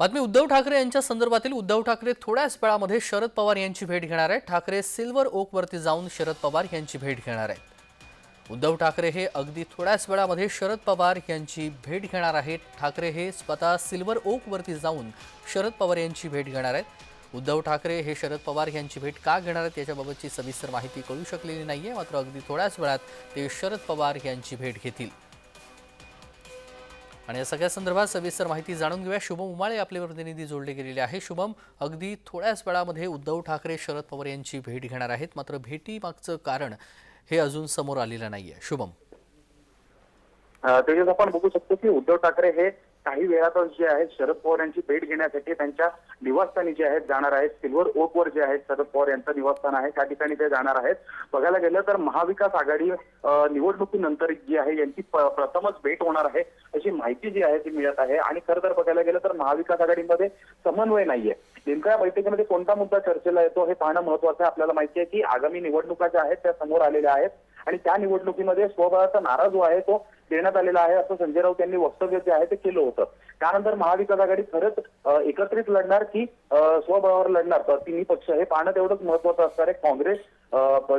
बातमी उद्धव ठाकरे यांच्या संदर्भातील उद्धव ठाकरे थोड्याच वेळामध्ये शरद पवार यांची भेट घेणार आहेत. ठाकरे सिल्वर ओकवरती जाऊन शरद पवार यांची भेट घेणार आहेत. उद्धव ठाकरे हे अगदी थोड्याच वेळामध्ये शरद पवार यांची भेट घेणार आहेत. ठाकरे हे स्वतः सिल्वर ओकवरती जाऊन शरद पवार यांची भेट घेणार आहेत. उद्धव ठाकरे हे शरद पवार यांची भेट का घेणार आहेत याच्याबाबतची सविस्तर माहिती कळू शकलेली नाही आहे मात्र अगदी थोड्याच वेळात ते शरद पवार यांची भेट घेतील. आणि या सगळ्या संदर्भात सविस्तर माहिती जाणून घेऊया. शुभम उमाळे आपले प्रतिनिधी जोडले गेलेले आहे शुभम अगदी थोड्याच वेळामध्ये उद्धव ठाकरे शरद पवार यांची भेट घेणार आहेत. मात्र भेटीमागचं कारण हे अजून समोर आलेलं नाहीये. शुभम. तेजस त्याच्यात आपण बघू शकतो की उद्धव ठाकरे हे काही वेळातच जे आहेत शरद पवार यांची भेट घेण्यासाठी त्यांच्या निवासस्थानी जे आहेत जाणार आहेत. सिल्वर ओकवर जे आहेत शरद पवार यांचं निवासस्थान आहे. त्या ठिकाणी ते जाणार आहेत. बघायला गेलं तर महाविकास आघाडी निवडणुकीनंतर जी आहे यांची प्रथमच भेट होणार आहे. अशी माहिती जी आहे ती मिळत आहे. आणि खरं तर बघायला गेलं तर महाविकास आघाडीमध्ये समन्वय नाहीये. नेमका या बैठकीमध्ये कोणता मुद्दा चर्चेला येतो हे पाहणं महत्वाचं आहे. आपल्याला माहिती आहे की आगामी निवडणुका ज्या आहेत त्या समोर आलेल्या आहेत. आणि त्या निवडणुकीमध्ये स्वबळाचा नारा जो आहे तो देण्यात आलेला आहे असं संजय राऊत यांनी वक्तव्य जे आहे ते केलं होतं. त्यानंतर महाविकास आघाडी खरंच एकत्रित लढणार की स्वबळावर लढणार? तर तिन्ही पक्ष हे पाहणं तेवढंच महत्वाचं असणार आहे. काँग्रेस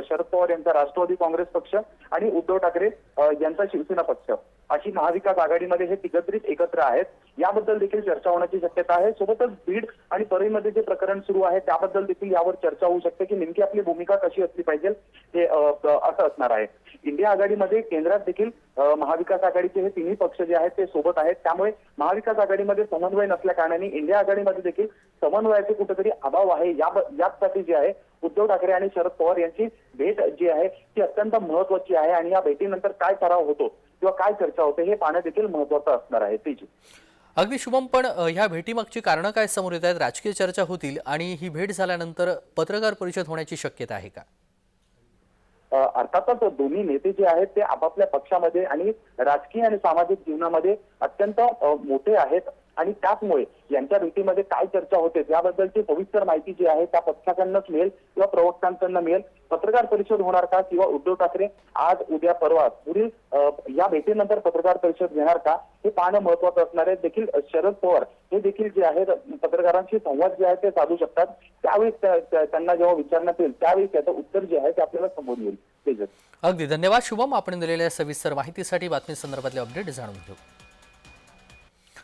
शरद पवार यांचा राष्ट्रवादी काँग्रेस पक्ष आणि उद्धव ठाकरे यांचा शिवसेना पक्ष. अशी महाविकास आघाडीमध्ये हे तिघत्रित एकत्र आहेत. याबद्दल देखील चर्चा होण्याची शक्यता आहे. सोबतच बीड आणि परळीमध्ये जे प्रकरण सुरू आहे त्याबद्दल देखील यावर चर्चा होऊ शकते की नेमकी आपली भूमिका कशी असली पाहिजे हे असं असणार आहे. इंडिया आघाडीमध्ये केंद्रात देखील महाविकास आघाडीचे हे तिन्ही पक्ष जे आहेत ते सोबत आहेत. त्यामुळे महाविकास आघाडीमध्ये समन्वय नसल्या कारणाने इंडिया आघाडीमध्ये देखील समन्वयाचे कुठेतरी अभाव आहे. यासाठी जे आहे उद्धव ठाकरे आणि शरद पवार यांची भेट जी आहे ती अत्यंत महत्वाची आहे. आणि या भेटीनंतर काय ठराव होतो किंवा काय चर्चा होते हे पाहणं देखील महत्वाचं असणार आहे. तेजी. अगदी शुभम पण ह्या भेटीमागची कारणं काय समोर येत आहेत? राजकीय चर्चा होतील आणि ही भेट झाल्यानंतर पत्रकार परिषद होण्याची शक्यता आहे का? अर्थातच दोन्ही नेते जे आहेत ते आपापल्या पक्षामध्ये आणि राजकीय आणि सामाजिक जीवनामध्ये अत्यंत मोठे आहेत. आणि त्याचमुळे यांच्या भेटीमध्ये काय चर्चा होते त्याबद्दलची सविस्तर माहिती जी आहे त्या पक्षाकडनंच मिळेल किंवा प्रवक्त्यांकडनं मिळेल. पत्रकार परिषद होणार का किंवा उद्धव ठाकरे आज उद्या परवा पुढील या भेटीनंतर पत्रकार परिषद घेणार का हे पाहणं महत्वाचं असणार आहे. देखील शरद पवार हे देखील जे आहेत पत्रकारांशी संवाद जे आहे ते साधू शकतात. त्यावेळी त्यांना जेव्हा विचारण्यात येईल त्यावेळी त्याचं उत्तर जे आहे ते आपल्याला समोर येईल. तेजस. अगदी धन्यवाद. शुभम आपण दिलेल्या सविस्तर माहितीसाठी बातमी संदर्भातले अपडेट जाणून घेऊ.